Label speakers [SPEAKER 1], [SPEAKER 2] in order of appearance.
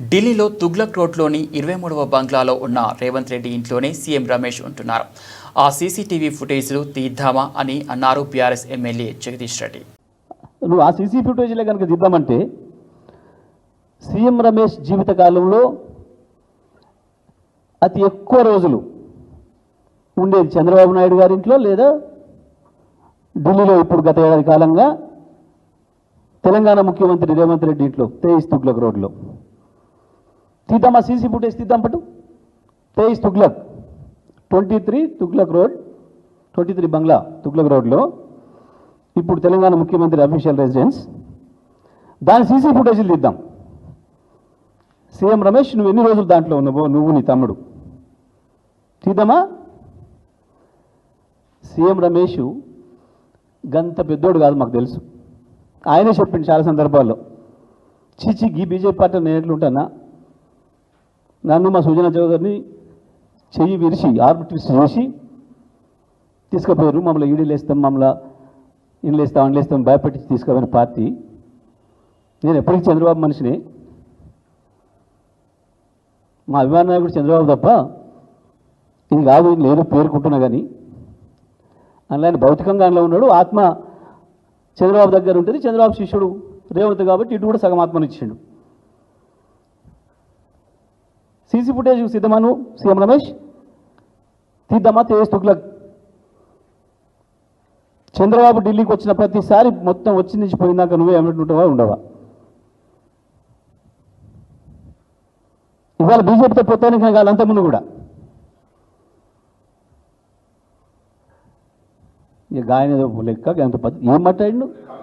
[SPEAKER 1] ఢిల్లీలో తుగ్లక్ రోడ్లోని ఇరవై మూడవ బంగ్లాలో ఉన్న రేవంత్ రెడ్డి ఇంట్లోనే సీఎం రమేష్ ఉంటున్నారు. ఆ సీసీటీవీ ఫుటేజ్లు తీద్దామా అని అన్నారు బీఆర్ఎస్ ఎమ్మెల్యే జగదీష్ రెడ్డి.
[SPEAKER 2] నువ్వు ఆ సీసీ ఫుటేజ్లే కనుక దిద్దామంటే సీఎం రమేష్ జీవితకాలంలో అతి ఎక్కువ రోజులు ఉండేది చంద్రబాబు నాయుడు గారి ఇంట్లో లేదా ఢిల్లీలో ఇప్పుడు గత ఏడాది కాలంగా తెలంగాణ ముఖ్యమంత్రి రేవంత్ రెడ్డి ఇంట్లో తేయిస్ తుగ్లక్ రోడ్లో. తీద్దామా సీసీ ఫుటేజ్ తీద్దాం పట్టు. తేయిస్ Tughlaq twenty three Tughlaq road twenty three bungalow Tughlaq రోడ్లో ఇప్పుడు తెలంగాణ ముఖ్యమంత్రి అఫీషియల్ రెసిడెన్స్. దాని సీసీ ఫుటేజీలు తీద్దాం. సీఎం రమేష్ నువ్వు ఎన్ని రోజులు దాంట్లో ఉన్నావో? నువ్వు నీ తమ్ముడు. తీద్దామా? సీఎం రమేష్ గంత పెద్దోడు కాదు మాకు తెలుసు. ఆయనే చెప్పింది చాలా సందర్భాల్లో. చీచి గీ బీజేపీ పార్టీ నేను ఎట్లుంటానా నన్ను మా సుజనా చౌదరిని చెయ్యి విరిచి ఆర్మ్ ట్విస్ట్ చేసి తీసుకుపోయారు మమ్మల్ని ఈడీలు లేస్తాం మమ్మల్ని ఇండ్లేస్తాం వేస్తాం భయపెట్టించి తీసుకోవాలని పార్టీ. నేను ఎప్పటికీ చంద్రబాబు మనిషిని. మా అభిమాన నాయకుడు చంద్రబాబు తప్ప ఇది కాదు నేను లేదు పేర్కొంటున్నా కానీ అందులో ఆయన భౌతికంగా అందులో ఉన్నాడు. ఆత్మ చంద్రబాబు దగ్గర ఉంటుంది. చంద్రబాబు శిష్యుడు రేవంత్ కాబట్టి ఇటు కూడా సగం ఆత్మనిచ్చిండు సీసీ ఫుటేజ్ సిద్ధమా నువ్వు సీఎం రమేష్? తీద్దామా తేజ్ తుగ్లక్? చంద్రబాబు ఢిల్లీకి వచ్చిన ప్రతిసారి మొత్తం వచ్చి నుంచి పోయిందాక నువ్వే ఏమంటుంటావా ఉండవా? ఇవాళ బీజేపీతో పొత్తానికి కాదు అంతకుముందు కూడా. ఇక గాయన లెక్క ఎంత పద్ధతి ఏం మాట్లాడు